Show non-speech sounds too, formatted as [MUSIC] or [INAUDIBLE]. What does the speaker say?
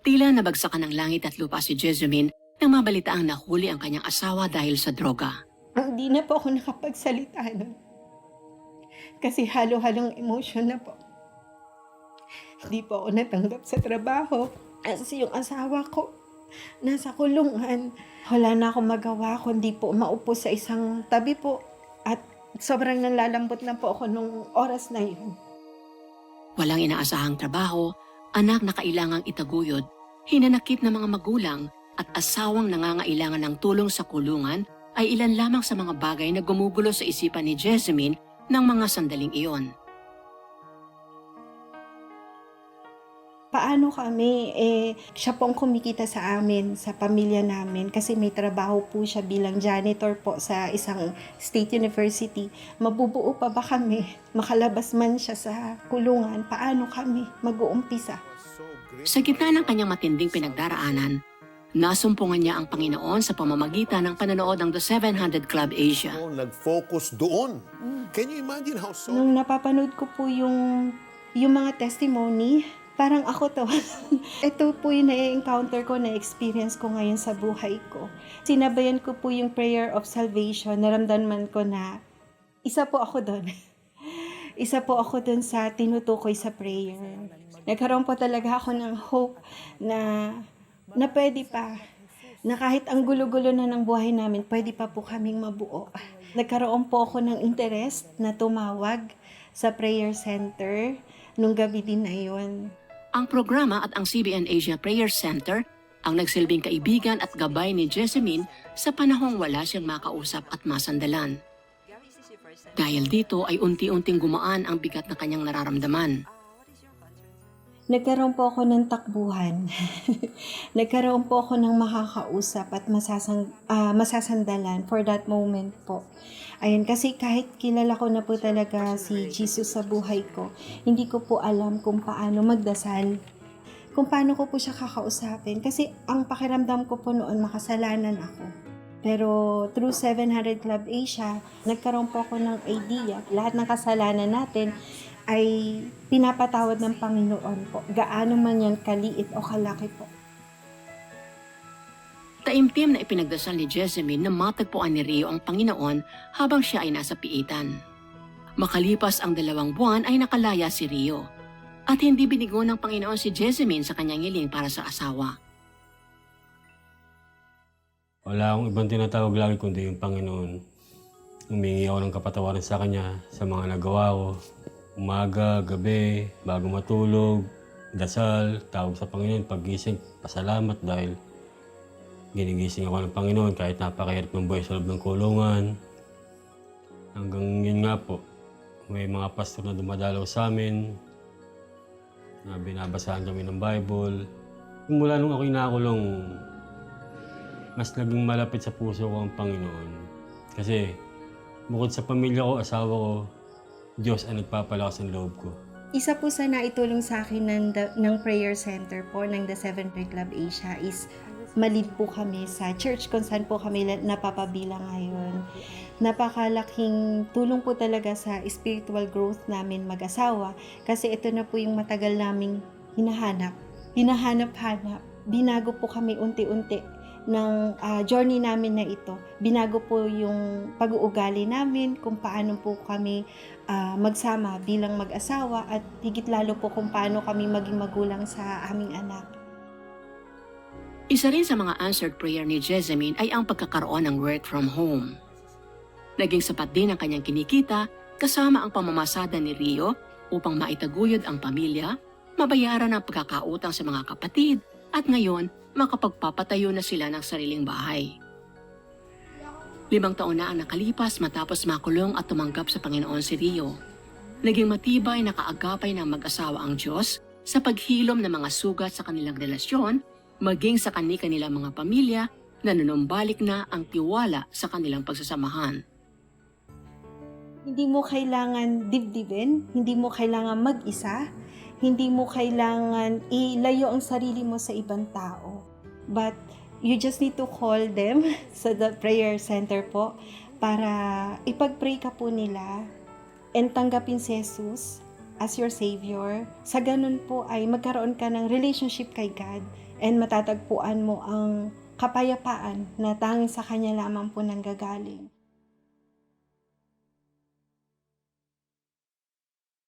Tila nabagsakan ng langit at lupa si Jessamine nang mabalitaang nahuli ang kanyang asawa dahil sa droga. Hindi na po ako nakapagsalita nun. Kasi halo-halong emosyon na po. Hindi po ako natanggap sa trabaho. Kasi yung asawa ko, nasa kulungan. Wala na akong magawa kundi po maupo sa isang tabi po. At sobrang nalalambot na po ako nung oras na yun. Walang inaasahang trabaho, anak na kailangang itaguyod, hinanakit ng mga magulang at asawang nangangailangan ng tulong sa kulungan ay ilan lamang sa mga bagay na gumugulo sa isipan ni Jessamine ng mga sandaling iyon. Paano kami, eh, siya pong kumikita sa amin, sa pamilya namin, kasi may trabaho po siya bilang janitor po sa isang state university. Mabubuo pa ba kami? [LAUGHS] Makalabas man siya sa kulungan, paano kami mag-uumpisa? Sa gitna ng kanyang matinding pinagdaraanan, nasumpungan niya ang Panginoon sa pamamagitan ng panonood ng The 700 Club Asia. Oh, nag-focus doon. Can you imagine how so? Nung napapanood ko po yung, yung mga testimony, parang ako to. [LAUGHS] Ito po yung na-encounter ko, na-experience ko ngayon sa buhay ko. Sinabayan ko po yung prayer of salvation. Naramdaman ko na isa po ako doon. [LAUGHS] isa po ako doon sa tinutukoy sa prayer. Nagkaroon po talaga ako ng hope na, na pwede pa na kahit ang gulo-gulo na ng buhay namin, pwede pa po kaming mabuo. Nagkaroon po ako ng interest na tumawag sa prayer center nung gabi din na yun. Ang programa at ang CBN Asia Prayer Center ang nagsilbing kaibigan at gabay ni Jessamine sa panahong wala siyang makausap at masandalan. Dahil dito ay unti-unting gumaan ang bigat na kanyang nararamdaman. Nagkaroon po ako ng takbuhan. [LAUGHS] Nagkaroon po ako ng makakausap at masasang, ah, masasandalan for that moment po. Ayun, kasi kahit kilala ko na po talaga si Jesus sa buhay ko, hindi ko po alam kung paano magdasal. Kung paano ko po siya kakausapin. Kasi ang pakiramdam ko po noon, makasalanan ako. Pero through 700 Club Asia, nagkaroon po ako ng idea. Lahat ng kasalanan natin ay pinapatawad ng Panginoon po. Gaano man yan kaliit o kalaki po. Taimtim na ipinagdasal ni Jessamine na matagpuan ni Rio ang Panginoon habang siya ay nasa piitan. Makalipas ang dalawang buwan ay nakalaya si Rio. At hindi binigo ng Panginoon si Jessamine sa kanyang hiling para sa asawa. Wala akong ibang tinatawag lagi kundi yung Panginoon. Humingi ako ng kapatawaran sa Kanya sa mga nagawa ko. Umaga, gabi, bago matulog, dasal, tawag sa Panginoon, paggising, pasalamat dahil ginigising ako ng Panginoon kahit napakahirap ng buhay sa loob ng kulungan. Hanggang yun nga po, may mga pastor na dumadalaw sa amin, na binabasahan kami ng Bible. Mula nung ako'y nakulong, mas naging malapit sa puso ko ang Panginoon. Kasi bukod sa pamilya ko, asawa ko, Diyos ang nagpapalakas ng loob ko. Isa po sa naitulong sa akin ng, the- ng prayer center po ng The Seventh Day Club Asia is malid po kami sa church kung saan po kami la- napapabilang ngayon. Napakalaking tulong po talaga sa spiritual growth namin mag-asawa kasi ito na po yung matagal naming hinahanap. Hinahanap-hanap. Binago po kami unti-unti ng ah, journey namin na ito. Binago po yung pag-uugali namin, kung paano po kami ah, magsama bilang mag-asawa at higit lalo po kung paano kami maging magulang sa aming anak. Isa rin sa mga answered prayer ni Jessamine ay ang pagkakaroon ng work from home. Naging sapat din ang kanyang kinikita kasama ang pamamasada ni Rio upang maitaguyod ang pamilya, mabayaran ang pagkakautang sa mga kapatid at ngayon makapagpapatayo na sila ng sariling bahay. Limang taon na ang nakalipas matapos makulong at tumanggap sa Panginoon si Rio. Naging matibay na kaagapay ng mag-asawa ang Diyos sa paghilom ng mga sugat sa kanilang relasyon maging sa kani-kanilang mga pamilya na nanumbalik na ang tiwala sa kanilang pagsasamahan. Hindi mo kailangan dibdibin, hindi mo kailangan mag-isa, hindi mo kailangan ilayo ang sarili mo sa ibang tao. But you just need to call them [LAUGHS] sa the prayer center po para ipag-pray ka po nila and tanggapin si Jesus as your Savior, sa ganun po ay magkaroon ka ng relationship kay God and matatagpuan mo ang kapayapaan na tanging sa Kanya lamang po nanggagaling.